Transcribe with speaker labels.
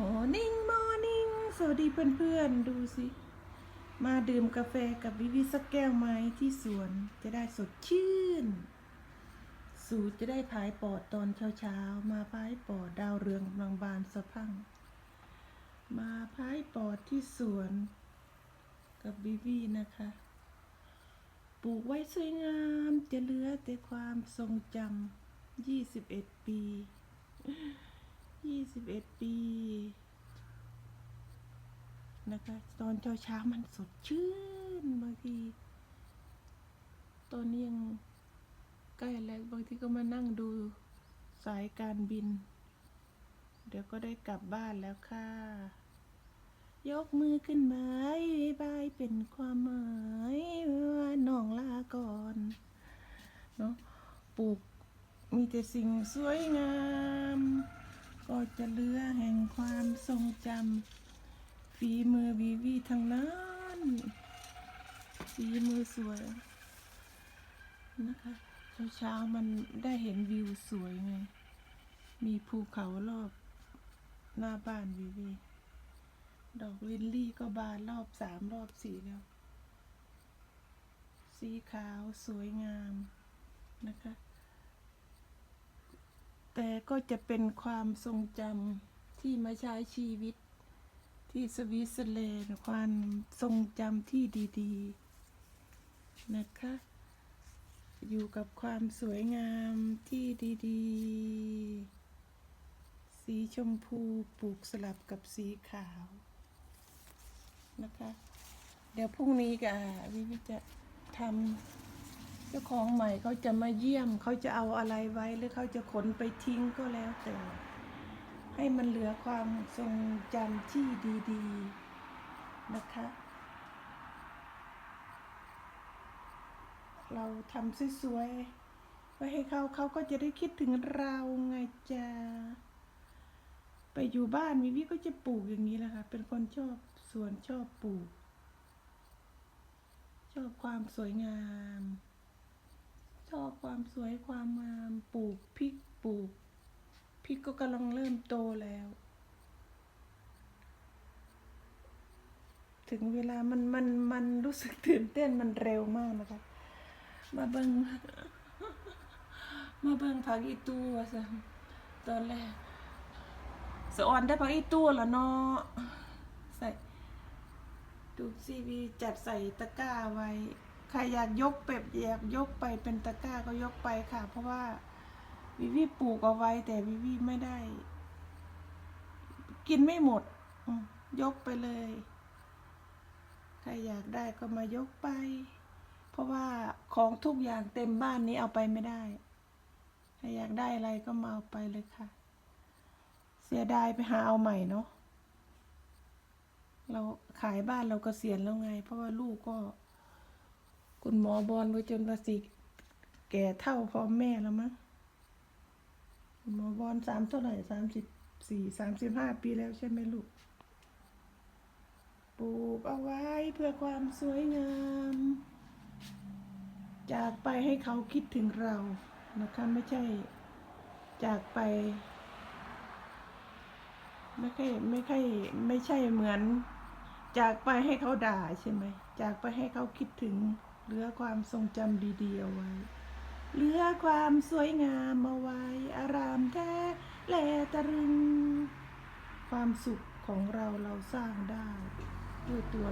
Speaker 1: มอร์นิ่งมอร์นิ่งสวัสดีเพื่อนๆ ดูสิ มาดื่มกาแฟกับวิวิสักแก้วไหมที่สวนจะได้สดชื่น สูตรจะได้พายปอดตอนเช้าๆ มาพายปอดดาวเรืองกำลังบานสะพัง มาพายปอดที่สวนกับวิวีนะคะ ปลูกไว้สวยงามจะเหลือแต่ความทรงจำยี่สิบเอ็ดปียี่สิบเอ็ดปี นะคะ ตอนเช้าเช้าๆมันสดชื่นบางที ตอนนี้ยังใกล้แล้วบางทีก็มานั่งดูสายการบิน เดี๋ยวก็ได้กลับบ้านแล้วค่ะ ยกมือขึ้นมาบายเป็นความหมายว่าน้องลาก่อนเนาะปลูกมีแต่สิ่งสวยงาม ก็จะเลือแห่งความทรงจำ ฝีมือวีวีทั้งนั้นฝีมือสวยนะคะเช้าๆมันได้เห็นวิวสวยไง มีภูเขารอบหน้าบ้านวีวี ดอกลินลี่ก็บานรอบสามรอบสี่แล้ว สีขาวสวยงามนะคะ แต่ก็จะเป็นความทรงจำที่มาใช้ชีวิต ที่สวิตเซอร์แลนด์ความทรงจำที่ดีๆ นะคะ อยู่กับความสวยงามที่ดีๆ สีชมพูปลูกสลับกับสีขาวนะคะ เดี๋ยวพรุ่งนี้กับวิวิจะทำเจ้าของใหม่เขาจะมาเยี่ยมเขาจะเอาอะไรไว้หรือเขาจะขนไปทิ้งก็แล้วแต่ ให้มันเหลือความทรงจำที่ดี ๆ นะคะ เราทำสวยๆไว้ให้เขาเขาก็จะได้คิดถึงเราไงจ้าไปอยู่บ้านวิวิก็จะปลูกอย่างนี้แหละค่ะ เป็นคนชอบสวนชอบปลูก ชอบความสวยงาม ชอบความสวยความงาม ปลูกพริกปลูก พริกก็กำลังเริ่มโตแล้ว ถึงเวลามันมันมันรู้สึกตื่นเต้นมันเร็วมากนะคะ มาเบิงมาเบิงผักอีตูว่าซะตอนแรกสออนได้พักอีตัวแล้วเนาะใส่ดูซีวีจัดใส่ตะกร้าไว้ ใครอยากยกเป็บอยากยกไปเป็นตะกร้าก็ยกไปค่ะ เพราะว่า วิวีปลูกเอาไว้ แต่วิวีไม่ได้ กินไม่หมด ยกไปเลย ใครอยากได้ก็มายกไป เพราะว่าของทุกอย่างเต็มบ้านนี้เอาไปไม่ได้ ใครอยากได้อะไรก็มาเอาไปเลยค่ะ เสียดายไปหาเอาใหม่เนาะเราขายบ้านเราก็เสียณแล้วไง เพราะว่าลูกก็ คุณหมอบอลไว้จนประสิแก่เท่าพ่อแม่แล้วมั้ง หมอบอลสามเท่าไหร่สามสิบสี่สามสิบห้าปีแล้วใช่ไหมลูก ปลูกเอาไว้เพื่อความสวยงาม จากไปให้เขาคิดถึงเรานะคะ ไม่ใช่ จากไป ไม่ใช่ไม่ใช่ไม่ใช่เหมือน จากไปให้เขาด่าใช่ไหม จากไปให้เขาคิดถึงเหลือความทรงจำดีๆเอาไว้เหลือความสวยงามเอาไว้ อารามแท้แล ตะรึงความสุขของเราเราสร้างได้ด้วยตัว